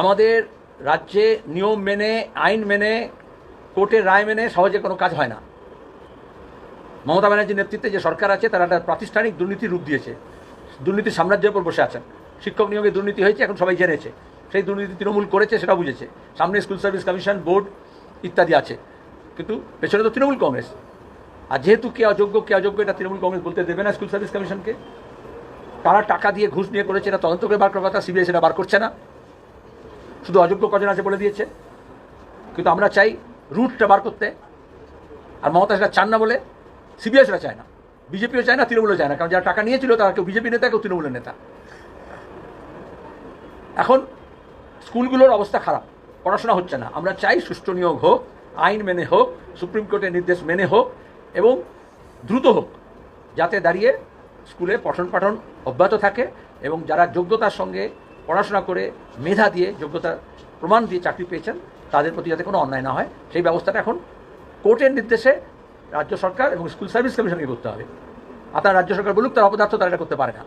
আমাদের রাজ্যে নিয়ম মেনে, আইন মেনে, কোর্টের রায় মেনে সহজে কোনো কাজ হয় না। মমতা ব্যানার্জির নেতৃত্বে যে সরকার আছে, তারা একটা প্রাতিষ্ঠানিক দুর্নীতির রূপ দিয়েছে। দুর্নীতির সাম্রাজ্যের উপর বসে আছেন। শিক্ষক নিয়োগে দুর্নীতি হয়েছে, এখন সবাই জেনেছে। সেই দুর্নীতি তৃণমূল করেছে সেটা বুঝেছে। সামনে স্কুল সার্ভিস কমিশন, বোর্ড ইত্যাদি আছে। কিন্তু পেছনে তো তৃণমূল কংগ্রেস। আর যেহেতু কে অযোগ্য কে অযোগ্য, এটা তৃণমূল কংগ্রেস বলতে দেবে না স্কুল সার্ভিস কমিশনকে। তারা টাকা দিয়ে ঘুষ নিয়ে করেছে, এটা তদন্ত করে বার করার কথা সিবিআই সেটা বার করছে না। শুধু অযোগ্য কজন আছে বলে দিয়েছে। কিন্তু আমরা চাই রুটটা বার করতে। আর মমতা সেটা চান না বলে সিবিআই সেটা চায় না। বিজেপিও চায় না, তৃণমূলও চায় না। কারণ যারা টাকা নিয়েছিল, তারা কেউ বিজেপি নেতা, কেউ তৃণমূলের নেতা। এখন স্কুলগুলোর অবস্থা খারাপ। পড়াশোনা হচ্ছে না। আমরা চাই সুষ্ঠু নিয়োগ হোক, আইন মেনে হোক, সুপ্রিম কোর্টের নির্দেশ মেনে হোক, এবং দ্রুত হোক, যাতে দাঁড়িয়ে স্কুলে পঠন পাঠন অব্যাহত থাকে এবং যারা যোগ্যতার সঙ্গে পড়াশোনা করে মেধা দিয়ে যোগ্যতা প্রমাণ দিয়ে চাকরি পেয়েছেন, তাদের প্রতি যাতে কোনো অন্যায় না হয়, সেই ব্যবস্থাটা এখন কোর্টের নির্দেশে রাজ্য সরকার এবং স্কুল সার্ভিস কমিশনকে করতে হবে। আর তারা রাজ্য সরকার বলুক, তার অপদার্থ, তারা এটা করতে পারে না।